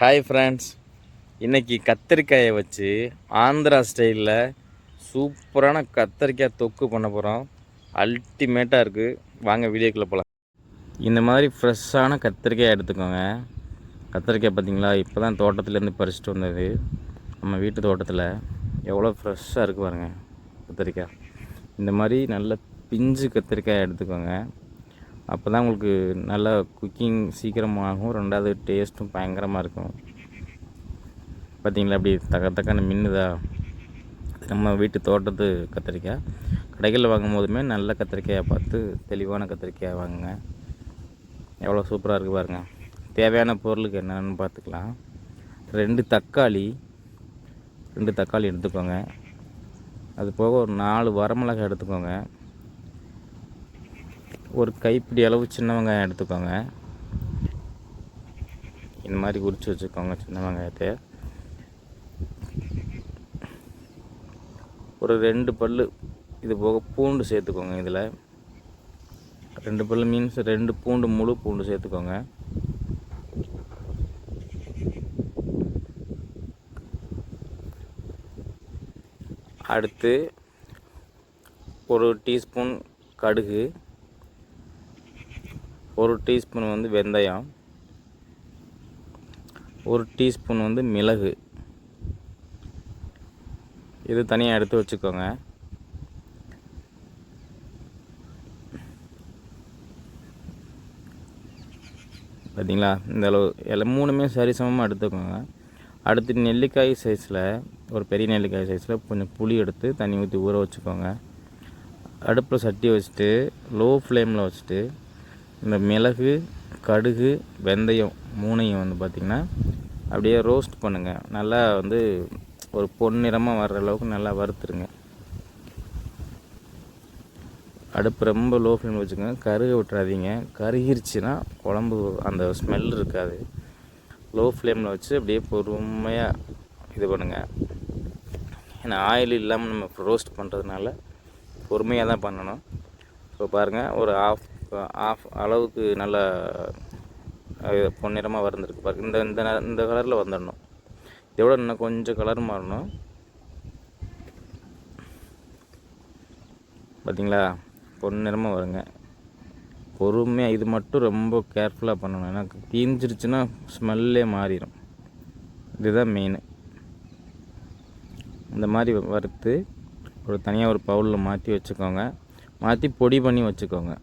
Hi friends இன்றைக்கி கத்திரிக்காயை வச்சு ஆந்திரா ஸ்டைலில் சூப்பரான கத்திரிக்காய் தொக்கு பண்ண போகிறோம் அல்டிமேட்டாக இருக்குது வாங்க வீடியோக்குள்ளே போகலாம் இந்த மாதிரி ஃப்ரெஷ்ஷான கத்திரிக்காய் எடுத்துக்கோங்க. கத்திரிக்காய் பார்த்தீங்களா இப்போ தான் தோட்டத்துலேருந்து பறிச்சுட்டு வந்தது. நம்ம வீட்டு தோட்டத்தில் எவ்வளோ ஃப்ரெஷ்ஷாக இருக்குது பாருங்கள் கத்திரிக்காய். இந்த மாதிரி நல்ல பிஞ்சு கத்திரிக்காய் எடுத்துக்கோங்க. அப்போ தான் உங்களுக்கு நல்லா குக்கிங் சீக்கிரமாகும் ரெண்டாவது டேஸ்ட்டும் பயங்கரமாக இருக்கும். பார்த்தீங்களா அப்படி தக்க தக்கன்னு மின்னுதா? நம்ம வீட்டு தோட்டத்து கத்திரிக்காய். கடைகளில் வாங்கும் போதுமே நல்ல கத்திரிக்காயை பார்த்து தெளிவான கத்திரிக்காயை வாங்குங்க. எவ்வளோ சூப்பராக இருக்குது பாருங்கள் தேவையான பொருளுக்கு என்னென்னு பார்த்துக்கலாம். ரெண்டு தக்காளி ரெண்டு தக்காளி எடுத்துக்கோங்க. அது போக ஒரு நாலு வரமிளகாய் எடுத்துக்கோங்க. ஒரு கைப்பிடி அளவு சின்ன வெங்காயம் எடுத்துக்கோங்க. இந்த மாதிரி உரிச்சு வச்சுக்கோங்க சின்ன வெங்காயத்தை. ஒரு ரெண்டு பல்லு இது போக பூண்டு சேர்த்துக்கோங்க இதில். ரெண்டு பல்லு மீன்ஸ் ரெண்டு பூண்டு முழு பூண்டு சேர்த்துக்கோங்க. அடுத்து ஒரு டீஸ்பூன் கடுகு. ஒரு டீஸ்பூன் வந்து வெந்தயம் ஒரு டீஸ்பூன் வந்து மிளகு. இது தனியாக எடுத்து வச்சுக்கோங்க. பார்த்தீங்களா இந்த அளவு எல்லாம் மூணுமே சரிசமமாக எடுத்துக்கோங்க. அடுத்து நெல்லிக்காய் சைஸில் ஒரு பெரிய நெல்லிக்காய் சைஸில் கொஞ்சம் புளி எடுத்து தண்ணி ஊற்றி ஊற வச்சுக்கோங்க. அடுப்பில் சட்டி வச்சுட்டு லோ ஃப்ளேமில் வச்சுட்டு இந்த மிளகு கடுகு வெந்தயம் மூணையும் வந்து பார்த்திங்கன்னா அப்படியே ரோஸ்ட் பண்ணுங்கள் நல்லா வந்து ஒரு பொன்னிறமாக வர்ற அளவுக்கு நல்லா வறுத்துருங்க. அடுப்பு ரொம்ப லோ ஃப்ளேம் வச்சுக்கோங்க. கருக விட்டுறாதீங்க. கருகிருச்சுன்னா குழம்பு அந்த ஸ்மெல் இருக்காது. லோ ஃப்ளேமில் வச்சு அப்படியே பொறுமையாக இது பண்ணுங்கள் ஏன்னா ஆயில் இல்லாமல் நம்ம ரோஸ்ட் பண்ணுறதுனால பொறுமையாக தான் பண்ணணும். ஸோ பாருங்கள் ஒரு ஆஃப் இப்போ ஆஃப் அளவுக்கு நல்லா பொன்னிறமாக வந்திருக்கு பாருங்க இந்த இந்த இந்த கலரில் வந்துடணும் இதோட இன்னும் கொஞ்சம் கலர் மாறணும். பார்த்தீங்களா பொன்னிறமாக வருங்க. பொறுமையாக இது மட்டும் ரொம்ப கேர்ஃபுல்லாக பண்ணணும். ஏன்னா தீஞ்சிருச்சுன்னா ஸ்மெல்லே மாறிடும் இதுதான் மெயின் இந்த மாதிரி வறுத்து ஒரு தனியாக ஒரு பவுலில் மாற்றி வச்சுக்கோங்க. மாற்றி பொடி பண்ணி வச்சுக்கோங்க.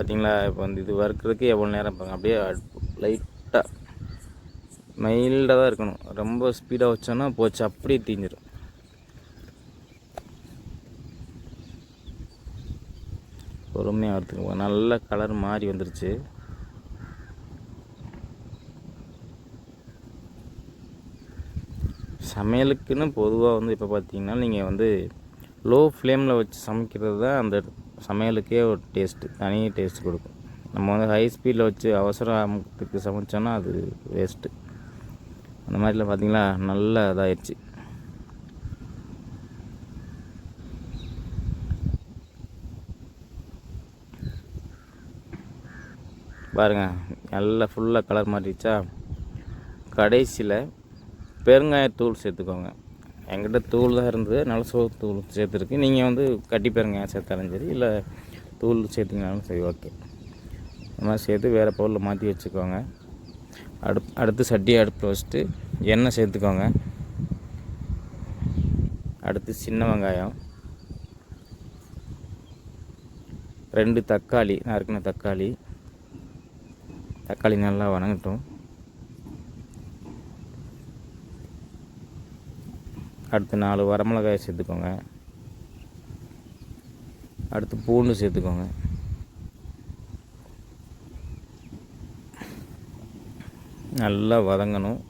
பார்த்தீங்களா இப்போ வந்து இது வறுக்கிறதுக்கு எவ்வளோ நேரம் பாருங்க அப்படியே லைட்டாக மைல்டாக தான் இருக்கணும். ரொம்ப ஸ்பீடாக வச்சோன்னா போச்சு அப்படியே தீஞ்சிடும் பொறுமையாக வறுத்துக்கோங்க. நல்ல கலர் மாறி வந்துருச்சு. சமையலுக்குன்னு பொதுவாக வந்து இப்போ பார்த்தீங்கன்னா நீங்கள் வந்து லோ ஃப்ளேமில் வச்சு சமைக்கிறது தான் அந்த சமையலுக்கே ஒரு டேஸ்ட்டு தனி டேஸ்ட் கொடுக்கும். நம்ம வந்து ஹை ஸ்பீடில் வச்சு அவசரத்துக்கு சமைச்சோன்னா அது வேஸ்ட்டு அந்த மாதிரிலாம் பார்த்தீங்களா நல்ல இதாகிடுச்சு பாருங்க நல்லா ஃபுல்லாக கலர் மாறிடுச்சா? கடைசியில் பெருங்காயத்தூள் சேர்த்துக்கோங்க. என்கிட்ட தூள் தான் இருந்தது. நல்ல சோறு தூள் சேர்த்துருக்கு. நீங்கள் வந்து கட்டி பாருங்க சேர்த்தாலும் சரி இல்லை தூள் சேர்த்திங்கனாலும் சரி ஓகே இந்த மாதிரி சேர்த்து வேறு பவுலில் மாற்றி வச்சுக்கோங்க. அடுப் அடுத்து சட்டி அடுப்பில் வச்சுட்டு எண்ணெய் சேர்த்துக்கோங்க. அடுத்து சின்ன வெங்காயம். ரெண்டு தக்காளி நறுக்கின தக்காளி. தக்காளி நல்லா வணங்கட்டும். அடுத்து நாலு வரமிளகாயை சேர்த்துக்கோங்க. அடுத்து பூண்டு சேர்த்துக்கோங்க. நல்லா வதங்கணும்.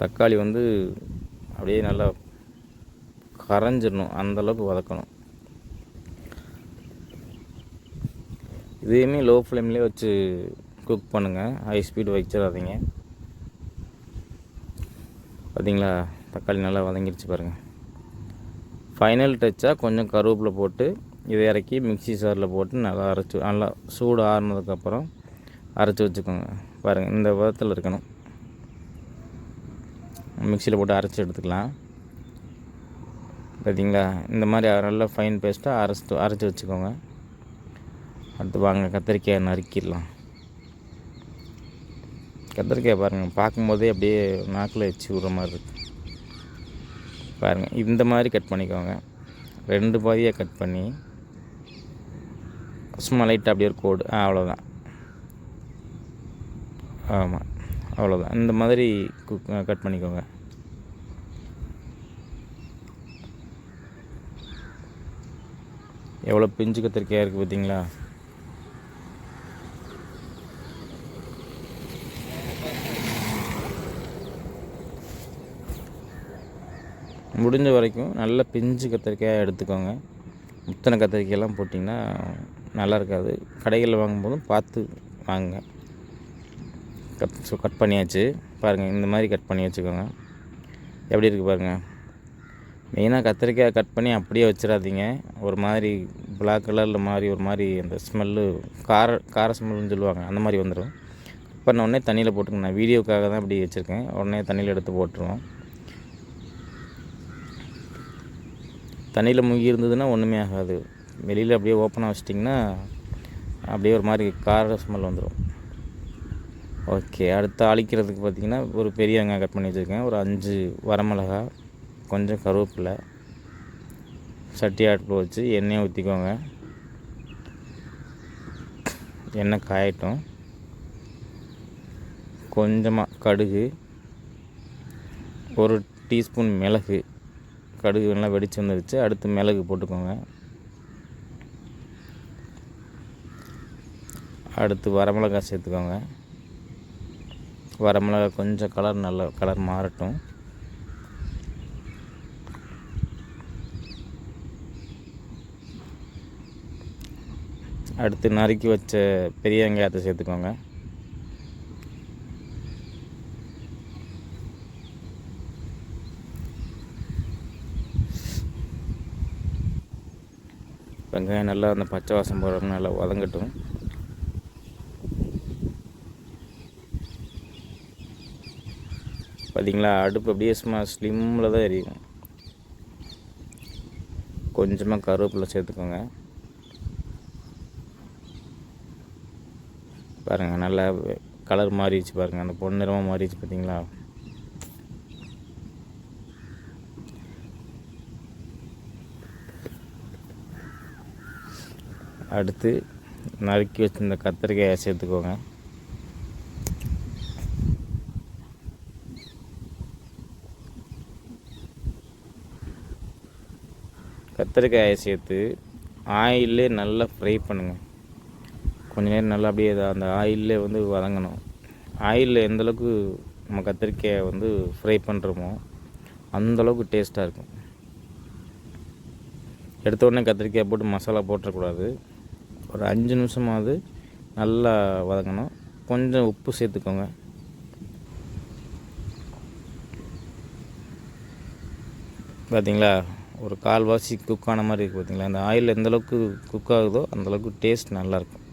தக்காளி வந்து அப்படியே நல்லா கரைஞ்சிடணும். அந்தளவுக்கு வதக்கணும். இதையுமே லோ ஃப்ளேம்லேயே வச்சு குக் பண்ணுங்கள் ஹை ஸ்பீடு வச்சிடாதீங்க. பார்த்தீங்களா தக்காளி நல்லா வதங்கிருச்சு பாருங்கள் ஃபைனல் டச்சாக கொஞ்சம் கருவேப்பிலை போட்டு இதை இறக்கி மிக்ஸி சாரில் போட்டு நல்லா அரைச்சி நல்லா சூடு ஆறுனதுக்கப்புறம் அரைச்சி வச்சுக்கோங்க. பாருங்கள் இந்த விதத்தில் இருக்கணும். மிக்சியில் போட்டு அரைச்சி எடுத்துக்கலாம். பார்த்தீங்களா இந்த மாதிரி நல்லா ஃபைன் பேஸ்ட்டாக அரைச்சி அரைச்சி வச்சுக்கோங்க. அடுத்து வாங்க கத்திரிக்காய் நறுக்கிடலாம். கத்திரிக்காய் பாருங்கள் பார்க்கும்போதே அப்படியே நாக்கில் வச்சு விட்ற மாதிரி இருக்குது பாருங்கள் இந்த மாதிரி கட் பண்ணிக்கோங்க. ரெண்டு பாதியாக கட் பண்ணி சும்மா லைட்டாக அப்படியே ஒரு கோடு ஆ அவ்வளோதான் ஆமாம் அவ்வளோதான் இந்த மாதிரி குக் கட் பண்ணிக்கோங்க. எவ்வளோ பிஞ்சு கத்திரிக்காய் இருக்குது பார்த்தீங்களா முடிஞ்ச வரைக்கும் நல்ல பிஞ்சு கத்திரிக்காய் எடுத்துக்கோங்க. முத்தனை கத்திரிக்காயெல்லாம் போட்டிங்கன்னா நல்லா இருக்காது. கடைகளில் வாங்கும்போதும் பார்த்து வாங்குங்க கட் ஸோ கட் பண்ணியாச்சு. பாருங்கள் இந்த மாதிரி கட் பண்ணி வச்சுக்கோங்க. எப்படி இருக்குது பாருங்கள் மெயினாக கத்திரிக்காய் கட் பண்ணி அப்படியே வச்சிடாதீங்க. ஒரு மாதிரி பிளாக் கலரில் மாதிரி ஒரு மாதிரி அந்த ஸ்மெல்லு கார கார ஸ்மெல்லுன்னு சொல்லுவாங்க அந்த மாதிரி வந்துடும் கட் பண்ண உடனே தண்ணியில் போட்டுருங்க நான் வீடியோக்காக தான் இப்படி வச்சுருக்கேன். உடனே தண்ணியில் எடுத்து போட்டுருவோம். தண்ணியில் முங்கி இருந்ததுன்னா ஒன்றுமே ஆகாது. வெளியில் அப்படியே ஓப்பனாக வச்சிட்டிங்கன்னா அப்படியே ஒரு மாதிரி கார ஸ்மெல் வந்துடும் ஓகே அடுத்து அழிக்கிறதுக்கு பார்த்திங்கன்னா ஒரு பெரிய வெங்காயம் கட் பண்ணி வச்சுருக்கேன். ஒரு அஞ்சு வரமிளகா கொஞ்சம் கருவேப்பிலை சட்டி அடுப்பில் வச்சு எண்ணெயை ஊற்றிக்கோங்க எண்ணெய் காயட்டும். கொஞ்சமாக கடுகு ஒரு டீஸ்பூன் மிளகு கடுகு நல்லா வெடிச்சு வந்துருச்சு. அடுத்து மிளகு போட்டுக்கோங்க. அடுத்து வரமிளகாய் சேர்த்துக்கோங்க. வரமிளகா கொஞ்சம் கலர் நல்ல கலர் மாறட்டும். அடுத்து நறுக்கி வச்ச பெரிய வெங்காயத்தை சேர்த்துக்கோங்க. வெங்காயம் நல்லா அந்த பச்சை வாசம் போகிறவங்க நல்லா வதங்கட்டும். பார்த்தீங்களா அடுப்பு அப்படியே சும்மா ஸ்லிம்மில் தான் எரியும். கொஞ்சமாக கருவேப்பிலை சேர்த்துக்கோங்க. பாருங்கள் நல்லா கலர் மாறிடுச்சு பாருங்கள் அந்த பொன்னிறமாக மாறிடுச்சு பார்த்தீங்களா அடுத்து நறுக்கி வச்சுருந்த கத்திரிக்காயை சேர்த்துக்கோங்க. கத்திரிக்காயை சேர்த்து ஆயிலே நல்லா ஃப்ரை பண்ணுங்கள் கொஞ்ச நேரம் நல்லா அப்படியே அந்த ஆயிலே வந்து வதங்கணும். ஆயிலில் எந்தளவுக்கு நம்ம கத்திரிக்காயை வந்து ஃப்ரை பண்ணுறோமோ அந்தளவுக்கு டேஸ்ட்டாக இருக்கும். எடுத்த உடனே கத்திரிக்காய் போட்டு மசாலா போட்டக்கூடாது ஒரு அஞ்சு நிமிஷமாவது நல்லா வதங்கணும். கொஞ்சம் உப்பு சேர்த்துக்கோங்க. பார்த்தீங்களா ஒரு கால்வாசி குக்கான மாதிரி இருக்குது பார்த்தீங்களா அந்த ஆயில் எந்த அளவுக்கு குக் ஆகுதோ அந்தளவுக்கு டேஸ்ட் நல்லாயிருக்கும்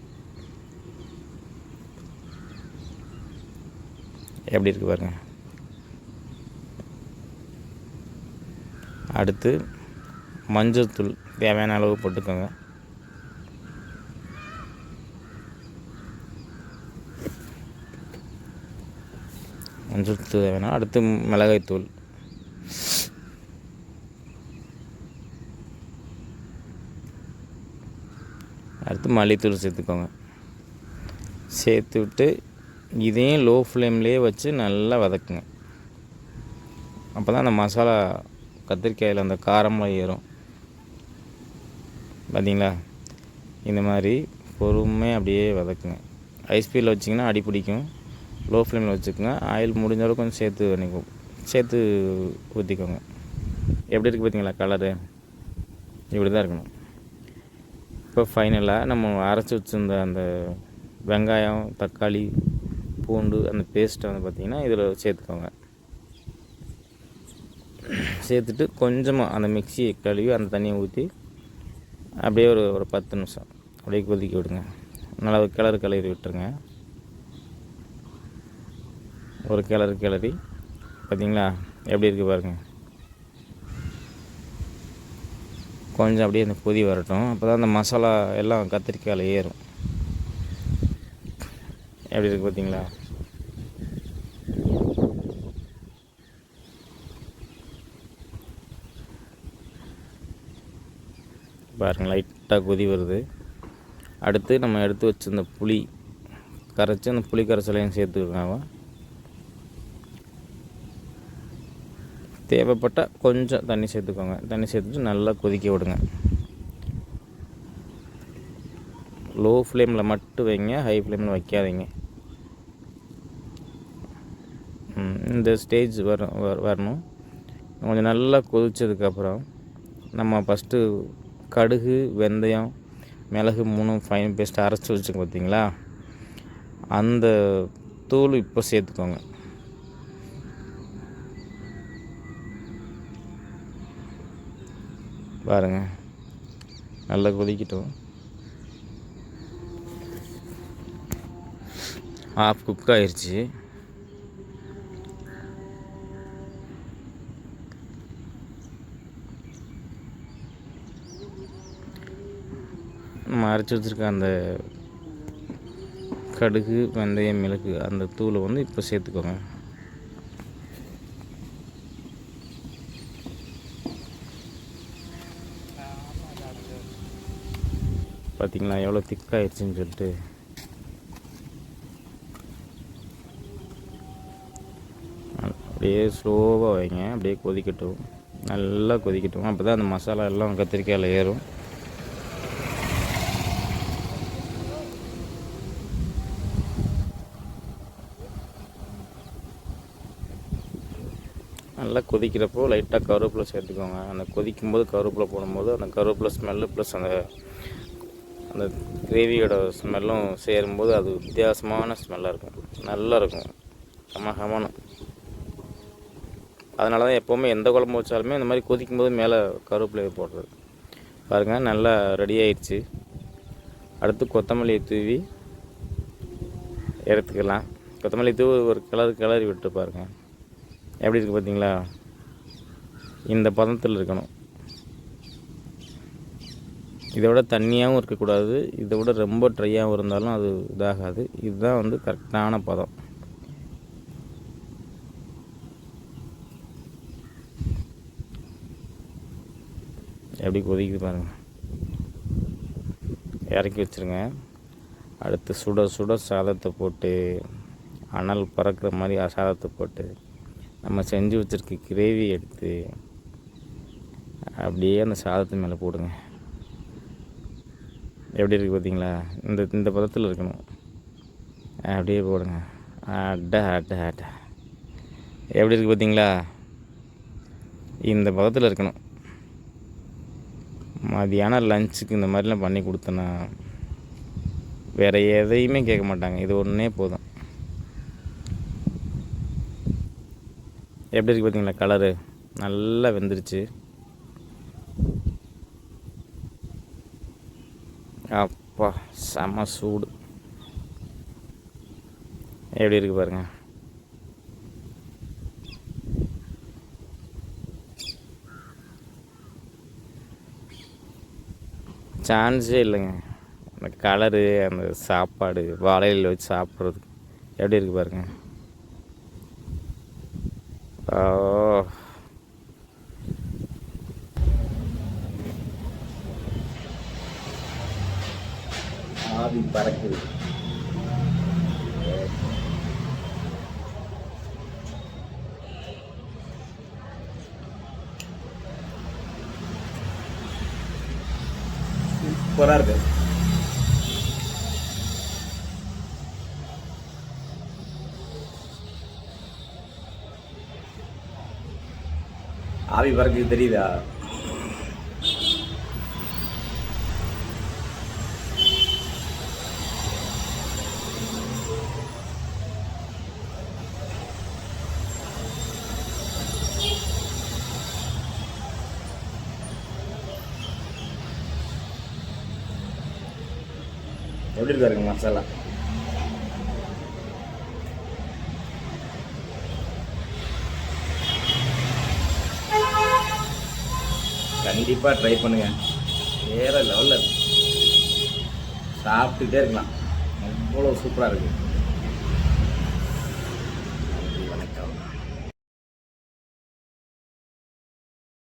எப்படி இருக்குது பாருங்க. அடுத்து மஞ்சள் தூள் தேவையான அளவு போட்டுக்கோங்க. மஞ்சள் தூள் வேணாம். அடுத்து மிளகாய்த்தூள் அடுத்து மல்லித்தூள் சேர்த்துக்கோங்க. சேர்த்து விட்டு இதையும் லோ ஃப்ளேம்லேயே வச்சு நல்லா வதக்குங்க. அப்போ தான் அந்த மசாலா கத்திரிக்காயில் அந்த காரமாக ஏறும். பார்த்தீங்களா இந்த மாதிரி பொறுமையாக அப்படியே வதக்குங்க. ஐஸ் ஸ்பீடில் வச்சிங்கன்னா அடி பிடிக்கும். லோ ஃப்ளேமில் வச்சுக்கோங்க. ஆயில் முடிஞ்ச அளவுக்கு கொஞ்சம் சேர்த்து பண்ணிக்கோ சேர்த்து ஊற்றிக்கோங்க எப்படி இருக்குது பார்த்தீங்களா கலரு இப்படி தான் இருக்கணும். இப்போ ஃபைனலாக நம்ம அரைச்சி வச்சுருந்த அந்த வெங்காயம் தக்காளி பூண்டு அந்த பேஸ்ட்டை வந்து பார்த்திங்கன்னா இதில் சேர்த்துக்கோங்க. சேர்த்துட்டு கொஞ்சமாக அந்த மிக்சியை கழுவி அந்த தண்ணியை ஊற்றி அப்படியே ஒரு ஒரு பத்து நிமிஷம் அப்படியே கொதிக்க விடுங்க. நல்லா கிளறு கிளறி விட்டுருங்க. ஒரு கிளறு கிளறி பார்த்திங்களா எப்படி இருக்குது பாருங்கள் கொஞ்சம் அப்படியே அந்த கொதி வரட்டும். அப்போ தான் அந்த மசாலா எல்லாம் கத்திரிக்காயில் ஏறும். எப்படி இருக்குது பார்த்தீங்களா பாருங்கள் லைட்டாக கொதி வருது. அடுத்து நம்ம எடுத்து வச்சிருந்த புளி கரைச்சி அந்த புளி கரைசலையும் சேர்த்துக்கலாம். தேவைப்பட்டால் கொஞ்சம் தண்ணி சேர்த்துக்கோங்க. தண்ணி சேர்த்துட்டு நல்லா கொதிக்க விடுங்க. லோ ஃப்ளேமில் மட்டும் வைங்க ஹை ஃப்ளேமில் வைக்காதீங்க. இந்த ஸ்டேஜ் வர- வரணும். கொஞ்சம் நல்லா கொதித்ததுக்கப்புறம் நம்ம ஃபஸ்ட்டு கடுகு வெந்தயம் மிளகு மூணும் ஃபைன் பேஸ்ட் அரைச்சி வச்சுக்கோங்க பார்த்தீங்களா அந்த தூள் இப்போ சேர்த்துக்கோங்க. பாருங்கள் நல்லா கொதிக்கட்டும். ஆஃப் குக் ஆயிடுச்சு நம்ம அரைச்சி வச்சுருக்க அந்த கடுகு வெந்தயம் மிளகு அந்த தூளை வந்து இப்போ சேர்த்துக்கோங்க. பார்த்தீங்களா எவ்வளோ திக்காயிடுச்சுன்னு சொல்லிட்டு. அப்படியே ஸ்லோவாக வைங்க. அப்படியே கொதிக்கட்டும். நல்லா கொதிக்கட்டும். அப்போ தான் அந்த மசாலா எல்லாம் கத்திரிக்காயில் ஏறும். நல்லா கொதிக்கிறப்போ லைட்டாக கருவேப்பிலை சேர்த்துக்கோங்க. அந்த கொதிக்கும்போது கருவேப்பிலை போடும்போது அந்த கருவேப்பிலை ஸ்மெல்லு ப்ளஸ் அந்த அந்த கிரேவியோட ஸ்மெல்லும் சேரும்போது அது வித்தியாசமான ஸ்மெல்லாக இருக்கும். நல்லாயிருக்கும் கமகமான அதனால தான் எப்போவுமே எந்த குழம்பு வச்சாலுமே இந்த மாதிரி கொதிக்கும்போது மேலே கருவேப்பிலையை போடுறது. பாருங்கள் நல்லா ரெடி ஆயிடுச்சு. அடுத்து கொத்தமல்லியை தூவி எடுத்துக்கலாம். கொத்தமல்லி தூவி ஒரு கிளறு கிளறி விட்டு பாருங்க. எப்படி இருக்குது பார்த்தீங்களா? இந்த பதத்தில் இருக்கணும். இதை விட தண்ணியாகவும் இருக்கக்கூடாது. இதை விட ரொம்ப ட்ரையாகவும் இருந்தாலும் அது இதாகாது. இதுதான் வந்து கரெக்டான பதம். எப்படி கொதிக்குது பாருங்கள் இறக்கி வச்சுருங்க. அடுத்து சுட சுட சாதத்தை போட்டு அனல் பறக்கிற மாதிரி சாதத்தை போட்டு நம்ம செஞ்சு வச்சுருக்க கிரேவி எடுத்து அப்படியே அந்த சாதத்து மேலே போடுங்க. எப்படி இருக்குது பார்த்தீங்களா? இந்த இந்த பதத்தில் இருக்கணும். அப்படியே போடுங்க. அட அட அட. எப்படி இருக்குது பார்த்தீங்களா? இந்த பதத்தில் இருக்கணும். மதியானம் லஞ்சுக்கு இந்த மாதிரிலாம் பண்ணி கொடுத்தேன்னா வேறு எதையுமே கேட்க மாட்டாங்க. இது ஒன்றே போதும். எப்படி இருக்குது பார்த்தீங்களா? கலரு நல்லா வெந்துருச்சு. அப்பா செம சூடு. எப்படி இருக்கு பாருங்க. சான்ஸே இல்லைங்க. அந்த கலரு அந்த சாப்பாடு வாழையில் வச்சு சாப்பிட்றது எப்படி இருக்கு பாருங்க. ஆவி பறக்குது. சூப்பராக ஆவி பறக்குது தெரியுதா? எப்படி இருக்காருங்க மசாலா? கண்டிப்பாக ட்ரை பண்ணுங்கள் வேறு லெவலில் இருக்குது சாப்பிட்டுக்கிட்டே இருக்கலாம். அவ்வளோ சூப்பராக இருக்குது